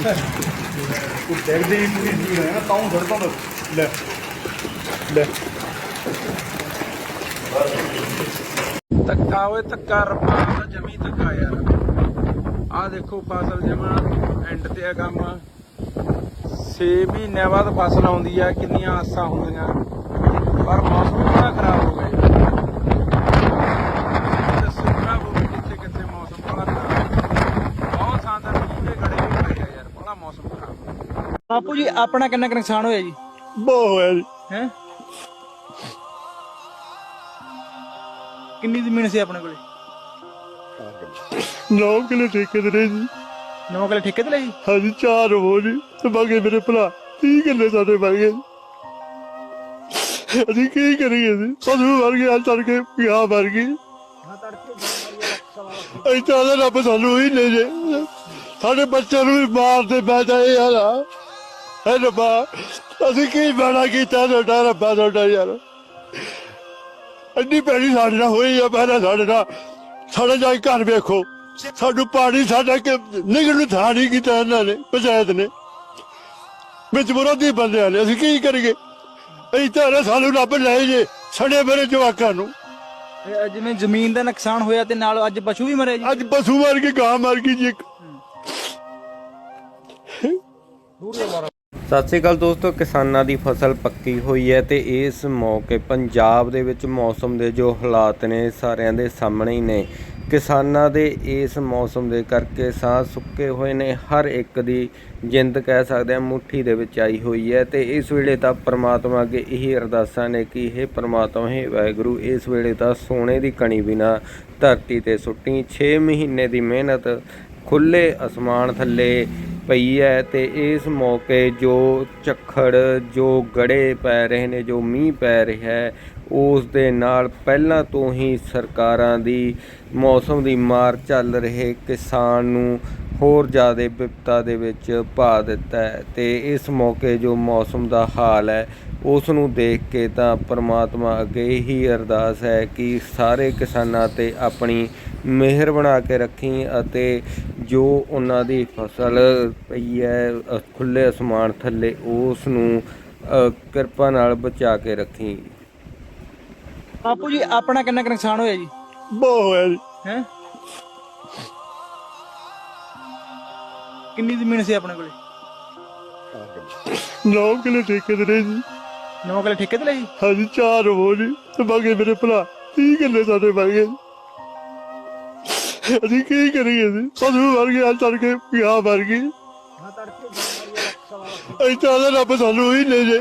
ਉਹ ਦੇਖਦੇ ਹੀ ਪੂਰੀ ਭੀੜ ਹੈ ਨਾ, ਤਾਂ ਸੜਕਾਂ ਧੱਕਾ ਓਏ, ਧੱਕਾ ਰੱਬਾ ਦਾ ਜਮੀ ਧੱਕਾ ਯਾਰ। ਆ ਦੇਖੋ ਫਸਲ ਜਮਾ ਐਂਡ ਤੇ ਆ ਕੰਮ। 6 ਮਹੀਨਿਆਂ ਬਾਅਦ ਫਸਲ ਆਉਂਦੀ ਆ ਕਿੰਨੀਆਂ ਆਸਾਂ ਹੁੰਦੀਆਂ। ਪਰ ਮੌਸਮ ਬੜਾ ਖਰਾਬ ਹੋ ਗਿਆ ਦੱਸੋ ਖਰਾਬ ਹੋ ਗਿਆ ਕਿੱਥੇ ਕਿੱਥੇ ਮੌਸਮ ਬੜਾ ਖਰਾਬ ਬਹੁਤ ਥਾਂ ਤਾਂ ਮੀਂਹ ਦੇ ਗੜੇ ਵੀ ਪਏ ਆ ਯਾਰ ਬੜਾ ਮੌਸਮ ਖਰਾਬ ਬਾਪੂ ਜੀ ਆਪਣਾ ਕਿੰਨਾ ਕੁ ਨੁਕਸਾਨ ਹੋਇਆ ਜੀ? ਬਹੁਤ ਹੋਇਆ ਜੀ। ਹੈ? ਕਿੰਨੀ ਜ਼ਮੀਨ ਸੀ ਆਪਣੇ ਕੋਲੇ? 9 ਕਿਲੋ ਠੇਕੇ ਤੇ ਜੀ। ਨੌ ਕਿਲੇ ਠੇਕੇ ਤੇ ਲਈ ਹਾਂਜੀ ਚਾਰ ਹੋ ਜੀ। ਤੇ ਬਾਕੀ ਮੇਰੇ ਭਰਾ 30 ਕਿੱਲੇ ਸਾਡੇ ਬਣ ਗਏ ਅਸੀਂ ਕੀ ਕਰੀਏ ਜੀ? ਪਸ਼ੂ ਮਰ ਅੱਜ ਤੜਕੇ ਪਿਆ ਮਰ ਗਈ ਅਸੀਂ ਤਾਂ ਰੱਬ ਸਾਨੂੰ ਹੀ ਲੈ ਜੇ ਸਾਡੇ ਬੱਚਿਆਂ ਨੂੰ ਵੀ ਮਾਰਦੇ ਪੈ ਜਾਏ ਯਾਰ। ਹੈ ਰੱਬਾ ਅਸੀਂ ਕੀ ਬਾਣਾ ਕੀਤਾ ਤੁਹਾਡਾ ਰੱਬਾ ਤੁਹਾਡਾ ਯਾਰ। ਇੰਨੀ ਪੈਣੀ ਸਾਡੇ ਨਾਲ ਹੋਈ ਆ ਪਹਿਲਾਂ ਸਾਡੇ ਨਾਲ। ਸਾਡੇ ਜਾ ਕੇ ਘਰ ਵੇਖੋ। ਸਾਨੂੰ ਪਾਣੀ ਸਾਡਾ ਕਿ ਨਿਗਲ ਨੂੰ ਥਾਂ ਨਹੀਂ ਕੀਤਾ ਇਹਨਾਂ ਨੇ ਪੰਚਾਇਤ ਨੇ। ਵਿੱਚ ਵਿਰੋਧੀ ਬੰਦਿਆਂ ਨੇ। ਅਸੀਂ ਕੀ ਕਰੀਏ? ਅਸੀਂ ਤਾਂ ਸਾਨੂੰ ਰੱਬ ਲੈ ਜੇ ਸੜੇ ਮੇਰੇ ਜਵਾਕਾਂ ਨੂੰ। ਜਿਵੇਂ ਜ਼ਮੀਨ ਦਾ ਨੁਕਸਾਨ ਹੋਇਆ ਤੇ ਨਾਲ ਅੱਜ ਪਸ਼ੂ ਵੀ ਮਰੇ ਜੀ। ਅੱਜ ਪਸ਼ੂ ਮਰ ਕੇ ਗਾਂ ਮਰ ਗਈ ਜੀ ਇੱਕ। ਸਤਿ ਸ੍ਰੀ ਅਕਾਲ ਦੋਸਤੋ, ਕਿਸਾਨਾਂ ਦੀ ਫਸਲ ਪੱਕੀ ਹੋਈ ਹੈ ਤੇ ਇਸ ਮੌਕੇ ਪੰਜਾਬ ਦੇ ਵਿੱਚ ਮੌਸਮ ਦੇ ਜੋ ਹਾਲਾਤ ਨੇ ਸਾਰਿਆਂ ਦੇ ਸਾਹਮਣੇ ਹੀ ਨੇ। ਕਿਸਾਨਾਂ ਦੇ ਇਸ ਮੌਸਮ ਦੇ ਕਰਕੇ ਸਾਹ ਸੁੱਕੇ ਹੋਏ ਨੇ। ਹਰ ਇੱਕ ਦੀ ਜਿੰਦ ਕਹਿ ਸਕਦੇ ਹਾਂ ਮੁੱਠੀ ਦੇ ਵਿੱਚ ਆਈ ਹੋਈ ਹੈ ਤੇ ਇਸ ਵੇਲੇ ਤਾਂ ਪ੍ਰਮਾਤਮਾ ਅੱਗੇ ਇਹੀ ਅਰਦਾਸਾਂ ਨੇ ਕਿ ਇਹ ਪ੍ਰਮਾਤਮਾ, ਹੈ ਵਾਹਿਗੁਰੂ, ਇਸ ਵੇਲੇ ਤਾਂ ਸੋਨੇ ਦੀ ਕਣੀ ਬਿਨਾ ਧਰਤੀ ਤੇ ਸੁੱਟੀ। 6 ਮਹੀਨੇ ਦੀ ਮਿਹਨਤ ਖੁੱਲੇ ਅਸਮਾਨ ਥੱਲੇ ਪਈ ਹੈ ਤੇ ਇਸ ਮੌਕੇ ਜੋ ਝੱਖੜ, ਜੋ ਗੜੇ ਪੈ ਰਹੇ ਨੇ, ਜੋ ਮੀਂਹ ਪੈ ਰਿਹਾ ਹੈ ਉਸ ਦੇ ਨਾਲ ਪਹਿਲਾਂ ਤੋਂ ਹੀ ਸਰਕਾਰਾਂ ਦੀ ਮੌਸਮ ਦੀ ਮਾਰ ਚੱਲ ਰਹੇ, ਕਿਸਾਨ ਨੂੰ ਹੋਰ ਜ਼ਿਆਦਾ ਵਿਪਤਾ ਦੇ ਵਿੱਚ ਪਾ ਦਿੱਤਾ ਹੈ ਤੇ ਇਸ ਮੌਕੇ ਜੋ ਮੌਸਮ ਦਾ ਹਾਲ ਹੈ ਉਸ ਨੂੰ ਦੇਖ ਕੇ ਤਾਂ ਪ੍ਰਮਾਤਮਾ ਅੱਗੇ ਹੀ ਅਰਦਾਸ ਹੈ ਕਿ ਸਾਰੇ ਕਿਸਾਨਾਂ ਤੇ ਆਪਣੀ ਮਿਹਰ ਬਣਾ ਕੇ ਰੱਖੀ ਅਤੇ ਜੋ ਉਹਨਾਂ ਦੀ ਫਸਲ ਪਈ ਹੈ ਖੁੱਲੇ ਅਸਮਾਨ ਥੱਲੇ ਉਸ ਨੂੰ ਕਿਰਪਾ ਨਾਲ ਬਚਾ ਕੇ ਰੱਖੀ। ਬਾਪੂ ਜੀ ਆਪਣਾ ਕਿੰਨਾ ਕੁ ਨੁਕਸਾਨ ਹੋਇਆ ਜੀ? ਬਹੁਤ ਹੋਇਆ ਜੀ। ਹੈ? ਕਿੰਨੀ ਜ਼ਮੀਨ ਸੀ ਆਪਣੇ ਕੋਲੇ? 9 ਕਿਲੋ ਠੇਕੇ ਤੇ ਰਹੇ ਜੀ। ਨੌ ਕਿਲੇ ਠੇਕੇ ਤੇ ਲਈ ਹਾਂਜੀ, ਚਾਰ ਹੋ ਤੇ ਬਾਕੀ ਮੇਰੇ ਭਰਾ। 30 ਕਿੱਲੇ ਸਾਡੇ ਬਣ ਗਏ। ਅਸੀਂ ਕੀ ਕਰੀਏ ਜੀ? ਪਸ਼ੂ ਮਰ ਗਏ ਤੜਕੇ ਪਿਆ ਮਰ ਗਈ ਅਸੀਂ ਤਾਂ ਉਹਦਾ ਰੱਬ ਸਾਨੂੰ ਹੀ ਲੈ ਜੇ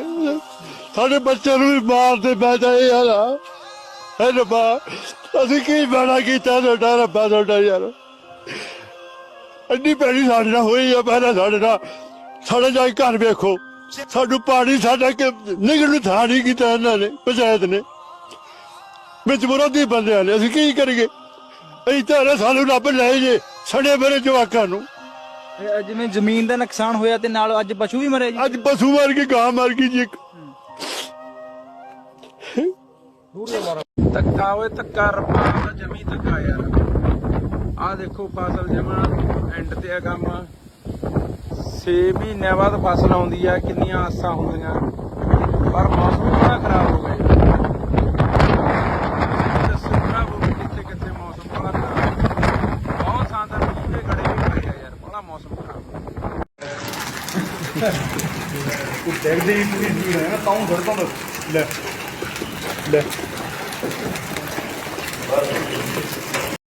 ਸਾਡੇ ਬੱਚਿਆਂ ਨੂੰ ਵੀ ਮਾਰਦੇ ਪੈ ਇਹ ਯਾਰ ਹੈ ਰੱਬਾ, ਅਸੀਂ ਕੀ ਬਾਣਾ ਕੀਤਾ ਤੁਹਾਡਾ? ਰੱਬਾ ਤੁਹਾਡਾ ਯਾਰ। ਇੰਨੀ ਪੈਣੀ ਸਾਡੇ ਨਾਲ ਹੋਈ ਆ, ਪਹਿਲਾਂ ਸਾਡੇ ਨਾਲ। ਸਾਡੇ ਜਾ ਕੇ ਘਰ ਵੇਖੋ। ਸਾਨੂੰ ਪਾਣੀ ਸਾਡਾ ਕਿ ਨਿਗਲ ਨੂੰ ਥਾਂ ਨਹੀਂ ਕੀਤਾ ਇਹਨਾਂ ਨੇ ਪੰਚਾਇਤ ਨੇ। ਵਿੱਚ ਵਿਰੋਧੀ ਬੰਦਿਆਂ ਨੇ ਅਸੀਂ ਕੀ ਕਰੀਏ? ਅਸੀਂ ਤਾਂ ਸਾਨੂੰ ਰੱਬ ਲੈ ਜੇ ਸੜੇ ਮੇਰੇ ਜਵਾਕਾਂ ਨੂੰ। ਜਿਵੇਂ ਜ਼ਮੀਨ ਦਾ ਨੁਕਸਾਨ ਹੋਇਆ ਤੇ ਨਾਲ ਅੱਜ ਪਸ਼ੂ ਵੀ ਮਰੇ ਜੀ। ਅੱਜ ਪਸ਼ੂ ਮਰ ਕੇ ਗਾਂ ਮਰ ਗਈ ਜੀ ਇੱਕ। ਧੱਕਾ ਓਏ ਧੱਕਾ ਰੱਬਾ ਦਾ ਜਮੀ ਧੱਕਾ ਯਾਰ। ਆ ਦੇਖੋ ਫਸਲ ਜਮਾ ਐਂਡ ਤੇ ਆ ਕੰਮ। 6 ਮਹੀਨਿਆਂ ਬਾਅਦ ਫਸਲ ਆਉਂਦੀ ਆ, ਕਿੰਨੀਆਂ ਆਸਾਂ ਹੁੰਦੀਆਂ। ਪਰ ਮੌਸਮ ਬੜਾ ਖਰਾਬ ਹੋ ਗਿਆ। ਯਾਰ ਉਹ ਦੇਖਦੇ ਹੀ ਪੂਰੀ ਭੀੜ ਹੈ ਨਾ ਤਾਂ ਸੜਕਾਂ ਦਾ ਲੈ ਲੈ।